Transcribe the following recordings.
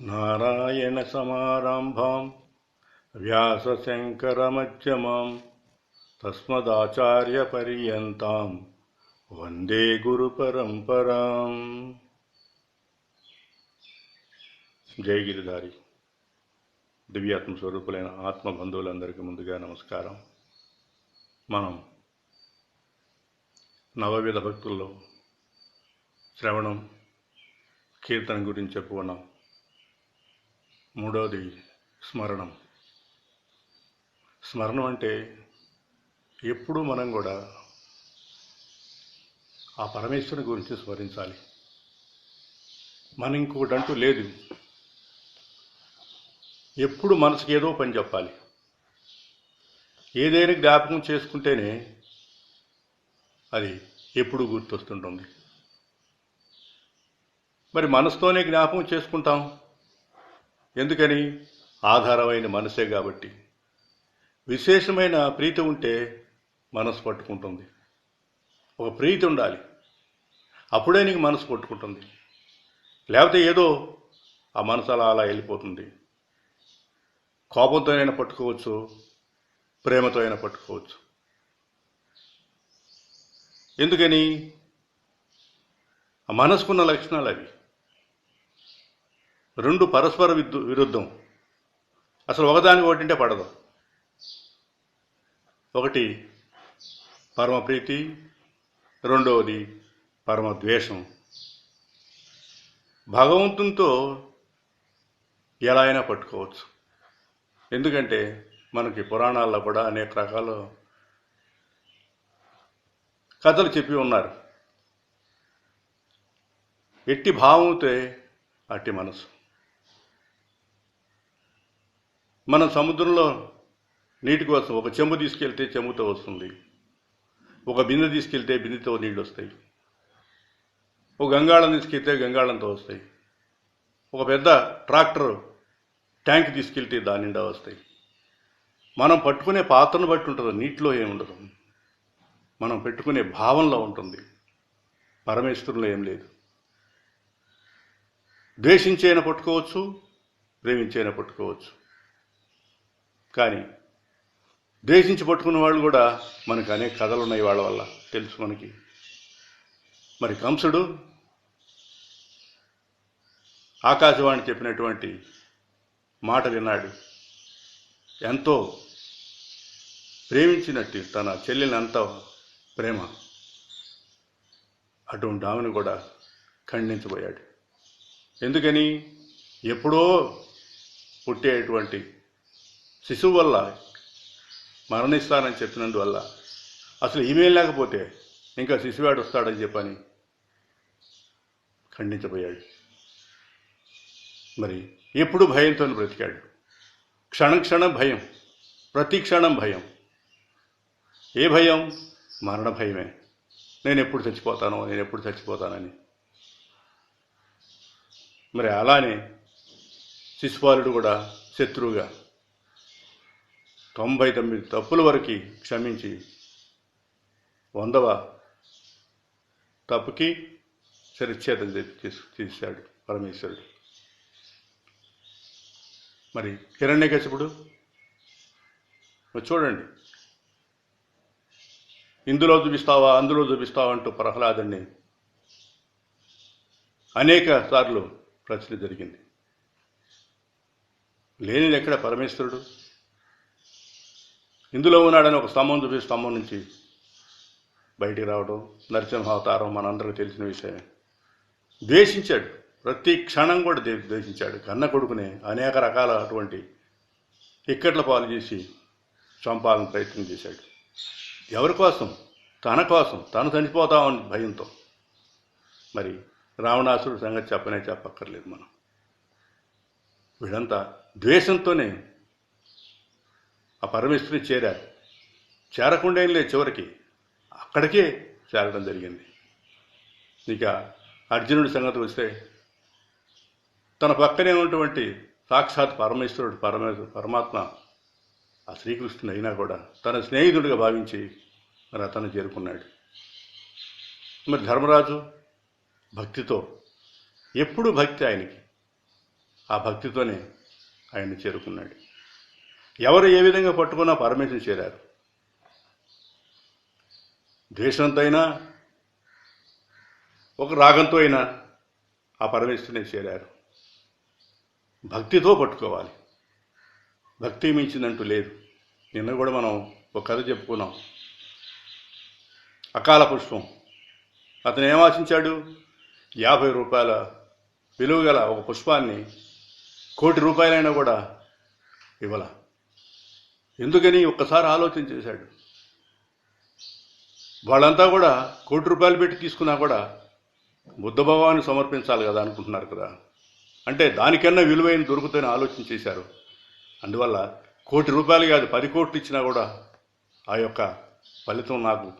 నారాయణసమారంభాం తస్మదాచార్య తస్మదాచార్యపర్యంతాం. వందే గురుపరంపరాం జై గిరిధారి. దివ్యాత్మ స్వరూపులైన ఆత్మ బంధువులందరికీ ముందుగా నమస్కారం. మనం నవవిధ భక్తుల్లో శ్రవణం కీర్తన గురించి చెప్పుకున్నాం. మూడవది స్మరణం. స్మరణం అంటే ఎప్పుడూ మనం కూడా ఆ పరమేశ్వరుని గురించి స్మరించాలి. మనం ఇంకొకటంటూ లేదు. ఎప్పుడు మనసుకి ఏదో పని చెప్పాలి. ఏదైనా జ్ఞాపకం చేసుకుంటేనే అది ఎప్పుడు గుర్తొస్తుంటుంది. మరి మనసుతోనే జ్ఞాపకం చేసుకుంటాం? ఎందుకని? ఆధారమైన మనసే కాబట్టి. విశేషమైన ప్రీతి ఉంటే మనసు పట్టుకుంటుంది. ఒక ప్రీతి ఉండాలి. అప్పుడే నీకు మనసు పట్టుకుంటుంది. లేకపోతే ఏదో ఆ మనసు అలా అలా వెళ్ళిపోతుంది. కోపంతో అయినా పట్టుకోవచ్చు. ప్రేమతో అయినా పట్టుకోవచ్చు. ఎందుకని? ఆ మనసుకున్న లక్షణాలు అవి. రెండు పరస్పర విద్దు విరుద్ధం. అసలు ఒకదానికి ఒకటింటే పడదు. ఒకటి పరమ ప్రీతి రెండవది పరమద్వేషం భగవంతునితో ఎలా అయినా పట్టుకోవచ్చు. ఎందుకంటే మనకి పురాణాల్లో కూడా అనేక రకాల కథలు చెప్పి ఉన్నారు. ఎట్టి భావంతో అట్టి మనసు. మనం సముద్రంలో నీటి కోసం ఒక చెంబు తీసుకెళ్తే చెంబుతో వస్తుంది. ఒక బిందె తీసుకెళ్తే బిందెతో నీళ్ళు వస్తాయి ఒక గంగాళం తీసుకెళ్తే గంగాళంతో వస్తాయి. ఒక పెద్ద ట్రాక్టర్ ట్యాంక్ తీసుకెళ్తే దాని నిండా వస్తాయి. మనం పట్టుకునే పాత్రను బట్టి ఉంటుంది నీటిలో ఏముండదు మనం పెట్టుకునే భావంలో ఉంటుంది. పరమేశ్వరులో ఏం లేదు. ద్వేషించైనా పట్టుకోవచ్చు ప్రేమించైనా పట్టుకోవచ్చు. కానీ ద్వేషించి పట్టుకున్న వాళ్ళు కూడా మనకు అనేక కథలు ఉన్నాయి వాళ్ళ వల్ల. తెలుసు మనకి. మరి కంసుడు ఆకాశవాణి చెప్పినటువంటి మాట విన్నాడు. ఎంతో ప్రేమించినట్టు తన చెల్లెని అంత ప్రేమ. అటువంటి ఆమెను కూడా ఖండించబోయాడు. ఎందుకని? ఎప్పుడో పుట్టేటువంటి శిశువు వల్ల మరణిస్తానని చెప్పినందువల్ల అసలు ఈమెయిల్ లేకపోతే ఇంకా శిశువాడు వస్తాడని చెప్పని ఖండించబోయాడు. మరి ఎప్పుడు భయంతో బ్రతికాడు? క్షణం క్షణం భయం ప్రతి క్షణం భయం. ఏ భయం? మరణ భయమే. నేను ఎప్పుడు చచ్చిపోతానో నేను ఎప్పుడు చచ్చిపోతానని. మరి అలానే శిశుపాలుడు కూడా శత్రువుగా తొంభై తొమ్మిది తప్పుల వరకు క్షమించి. వందవ తప్పుకి సరిచ్ఛేదం తీశాడు పరమేశ్వరుడు. మరి హిరణ్యకశిపుడు చూడండి. ఇందులో చూపిస్తావా అందులో చూపిస్తావా అంటూ ప్రహ్లాదుని అనేక సార్లు ప్రశ్న జరిగింది. లేనిది ఎక్కడ పరమేశ్వరుడు? ఇందులో ఉన్నాడని ఒక స్తంభం చూపి స్తంభం నుంచి బయటికి రావడం నరసింహావతారం మనందరికీ తెలిసిన విషయమే. ద్వేషించాడు. ప్రతి క్షణం కూడా ద్వేషించాడు. కన్న కొడుకునే అనేక రకాల అటువంటి ఇక్కట్ల పాలు చేసి చంపాలని ప్రయత్నం చేశాడు. ఎవరి కోసం? తన కోసం. తను చనిపోతామని భయంతో. మరి రావణాసుడు సంగతి చెప్పనే చెప్పక్కర్లేదు మనం. వీళ్ళంతా ద్వేషంతోనే ఆ పరమేశ్వరుని చేరారు. చేరకుండా ఏం లేదు చివరికి. అక్కడికే చేరడం జరిగింది. ఇక అర్జునుడి సంగతి వస్తే తన పక్కనే ఉన్నటువంటి సాక్షాత్ పరమేశ్వరుడు పరమేశ్వరు పరమాత్మ ఆ శ్రీకృష్ణుడు అయినా కూడా తన స్నేహితుడిగా భావించి మరి అతను చేరుకున్నాడు. మరి ధర్మరాజు భక్తితో ఎప్పుడు భక్తి ఆయనకి. ఆ భక్తితోనే ఆయన్ని చేరుకున్నాడు. ఎవరు ఏ విధంగా పట్టుకున్నా పరమేశ్వరుని చేరారు. ద్వేషంతో అయినా ఒక రాగంతో అయినా ఆ పరమేశ్వరుని చేరారు. భక్తితో పట్టుకోవాలి. భక్తి మించిందంటూ లేదు. నిన్న కూడా మనం ఒక కథ చెప్పుకున్నాం. అకాల పుష్పం. అతను ఏమాశించాడు యాభై రూపాయల విలువ గల ఒక పుష్పాన్ని కోటి రూపాయలైనా కూడా ఇవ్వాల? ఎందుకని ఒక్కసారి ఆలోచన చేశాడు? వాళ్ళంతా కూడా కోటి రూపాయలు పెట్టి తీసుకున్నా కూడా బుద్ధ భగవాన్ని సమర్పించాలి కదా అనుకుంటున్నారు కదా. అంటే దానికన్నా విలువైన దొరుకుతుందని ఆలోచన చేశారు. అందువల్ల కోటి రూపాయలు కాదు పది కోట్లు ఇచ్చినా కూడా ఆ యొక్క ఫలితం నాకు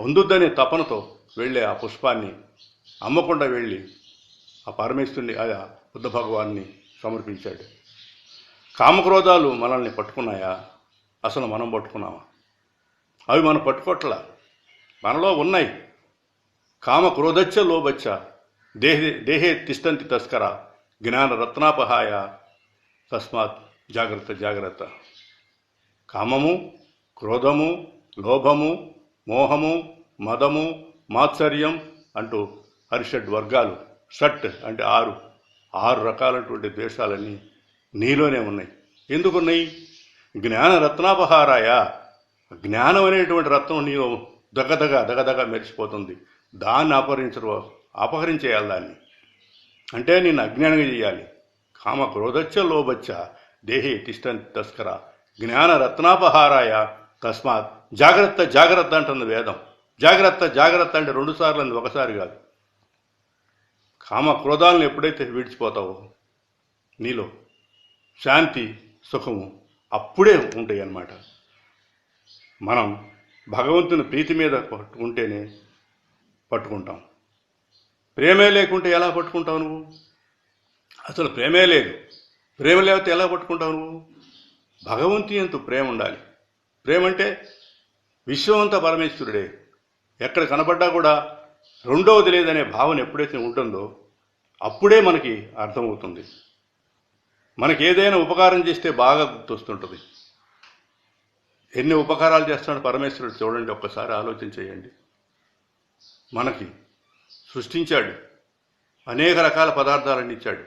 అందుద్దనే తపనతో వెళ్ళే ఆ పుష్పాన్ని అమ్మకుండా వెళ్ళి ఆ పరమేశ్వరుని ఆ బుద్ధ భగవాన్ని సమర్పించాడు. కామక్రోధాలు మనల్ని పట్టుకున్నాయా? అసలు మనం పట్టుకున్నామా? అవి మనం పట్టుకోవట్లా మనలో ఉన్నాయి. కామక్రోధచ్చ లోబచ్చ దేహే దేహే తిష్టంతి తస్కర. జ్ఞాన రత్నాపహాయ. తస్మాత్ జాగ్రత్త జాగ్రత్త. కామము క్రోధము లోభము మోహము మదము మాత్సర్యం అంటూ హరిషడ్ వర్గాలు షట్ అంటే ఆరు. ఆరు రకాలైనటువంటి ద్వేషాలన్నీ నీలోనే ఉన్నాయి. ఎందుకున్నాయి? జ్ఞాన రత్నాపహారాయ జ్ఞానం అనేటువంటి రత్నం నీలో దగదగ దగదగ మెరిసిపోతుంది. దాన్ని అపహరించరు అపహరించేయాలి దాన్ని. అంటే నేను అజ్ఞానంగా చేయాలి. కామ క్రోధచ్చ లోబచ్చ దేహే తిష్టం తస్కర. జ్ఞాన రత్నాపహారాయ తస్మాత్ జాగ్రత్త జాగ్రత్త అంటుంది వేదం. జాగ్రత్త జాగ్రత్త అంటే రెండు సార్లు అంది ఒకసారి కాదు. కామ క్రోధాలను ఎప్పుడైతే విడిచిపోతావో నీలో శాంతి సుఖము అప్పుడే ఉంటాయి అన్నమాట మనం భగవంతుని ప్రీతి మీద పట్టుకుంటేనే పట్టుకుంటాం. ప్రేమే లేకుంటే ఎలా పట్టుకుంటావు నువ్వు? అసలు ప్రేమే లేదు. ప్రేమ లేకపోతే ఎలా పట్టుకుంటావు నువ్వు? భగవంతుని ఎంతో ప్రేమ ఉండాలి. ప్రేమ అంటే విశ్వమంతా పరమేశ్వరుడే. ఎక్కడ కనబడ్డా కూడా రెండవది లేదనే భావన ఎప్పుడైతే ఉంటుందో అప్పుడే మనకి అర్థమవుతుంది. మనకి ఏదైనా ఉపకారం చేస్తే బాగా గుర్తొస్తుంటుంది. ఎన్ని ఉపకారాలు చేస్తున్నాడు పరమేశ్వరుడు చూడండి ఒక్కసారి ఆలోచన చేయండి. మనకి సృష్టించాడు. అనేక రకాల పదార్థాలను ఇచ్చాడు.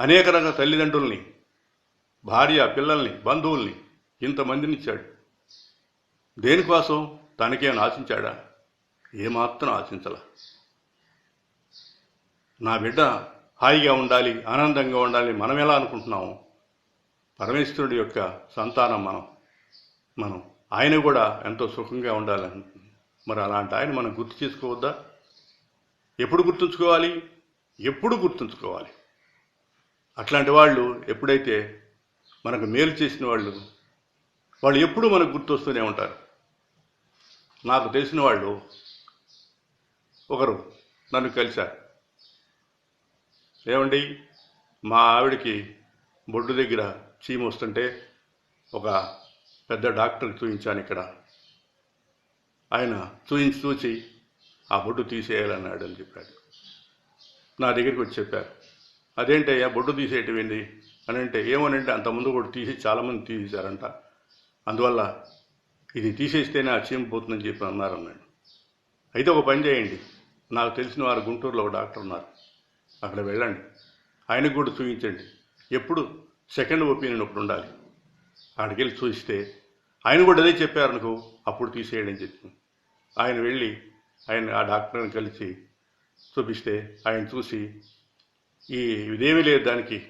అనేక రకాల తల్లిదండ్రుల్ని భార్య పిల్లల్ని బంధువుల్ని ఇంతమందిని ఇచ్చాడు. దేనికోసం? తనకేం ఆశించాడా? ఏమాత్రం ఆశించలా. నా బిడ్డ హాయిగా ఉండాలి ఆనందంగా ఉండాలి. మనం ఎలా అనుకుంటున్నాము? పరమేశ్వరుడి యొక్క సంతానం మనం మనం ఆయన కూడా ఎంతో సుఖంగా ఉండాలని. మరి అలాంటి ఆయన మనం గుర్తు చేసుకోవద్దా? ఎప్పుడు గుర్తుంచుకోవాలి? ఎప్పుడు గుర్తుంచుకోవాలి? అట్లాంటి వాళ్ళు ఎప్పుడైతే మనకు మేలు చేసిన వాళ్ళు వాళ్ళు ఎప్పుడు మనకు గుర్తొస్తూనే ఉంటారు. నాకు తెలిసిన వాళ్ళు ఒకరు నన్ను కలిశారు. ఏమండి? మా ఆవిడకి బొడ్డు దగ్గర చీమ వస్తుంటే ఒక పెద్ద డాక్టర్కి చూపించాను ఇక్కడ. ఆయన చూయించి చూసి ఆ బొడ్డు తీసేయాలన్నాడు అని చెప్పాడు. నా దగ్గరికి వచ్చి చెప్పారు. అదేంటయ్యా బొడ్డు తీసేయటం ఏంది? అని అంటే ఏమోనంటే అంతకుముందు కూడా తీసి చాలామంది తీసేశారంట. అందువల్ల ఇది తీసేస్తేనే ఆ చీమ పోతుందని చెప్పి అన్నారన్నాడు అయితే ఒక పని చేయండి. నాకు తెలిసిన వారు గుంటూరులో ఒక డాక్టర్ ఉన్నారు. అక్కడ వెళ్ళండి. ఆయనకు కూడా చూపించండి ఎప్పుడు? సెకండ్ ఒపీనియన్ ఒకటి ఉండాలి. అక్కడికి వెళ్ళి చూస్తే ఆయన కూడా అదే చెప్పారనుకో అప్పుడు తీసేయడం చెప్పింది ఆయన వెళ్ళి ఆయన ఆ డాక్టర్ని కలిసి చూపిస్తే ఆయన చూసి ఈ ఇదేమీ లేదు దానికి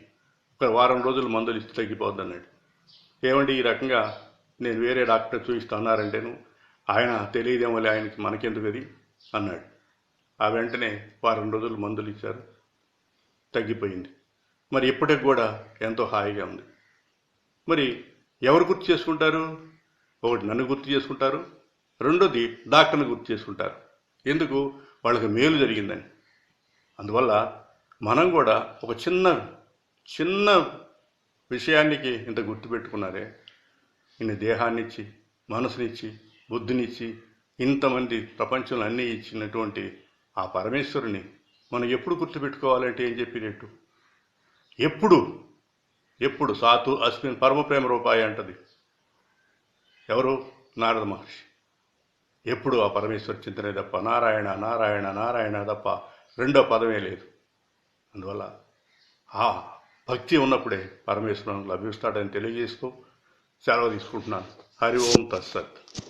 ఒక వారం రోజులు మందులు ఇస్తే తగ్గిపోద్ది అన్నాడు. ఏమండి ఈ రకంగా నేను వేరే డాక్టర్ చూపిస్తా అన్నారంటేను ఆయన తెలియదేమో ఆయనకి మనకెందుకు అది? అన్నాడు. ఆ వెంటనే వారం రోజులు మందులు ఇచ్చారు. తగ్గిపోయింది. మరి ఇప్పటికి కూడా ఎంతో హాయిగా ఉంది. మరి ఎవరు గుర్తు చేసుకుంటారు? ఒకటి నన్ను గుర్తు చేసుకుంటారు రెండోది డాక్టర్ని గుర్తు చేసుకుంటారు. ఎందుకు? వాళ్ళకి మేలు జరిగిందని. అందువల్ల మనం కూడా ఒక చిన్న చిన్న విషయానికి ఇంత గుర్తుపెట్టుకున్నారే ఇన్ని దేహాన్నిచ్చి మనసునిచ్చి బుద్ధినిచ్చి ఇంతమంది ప్రపంచంలో అన్నీ ఇచ్చినటువంటి ఆ పరమేశ్వరుని మనం ఎప్పుడు గుర్తుపెట్టుకోవాలంటే ఏం చెప్పినట్టు? ఎప్పుడు? ఎప్పుడు? సాతు అస్మిన్ పరమప్రేమ రూపాయి అంటది. ఎవరు? నారద మహర్షి. ఎప్పుడు ఆ పరమేశ్వర చింతనే తప్ప? నారాయణ నారాయణ నారాయణ తప్ప రెండో పదమే లేదు. అందువల్ల ఆ భక్తి ఉన్నప్పుడే పరమేశ్వరం లభిస్తాడని తెలియజేస్తూ సెలవు తీసుకుంటున్నాను. హరి ఓం తత్సత్.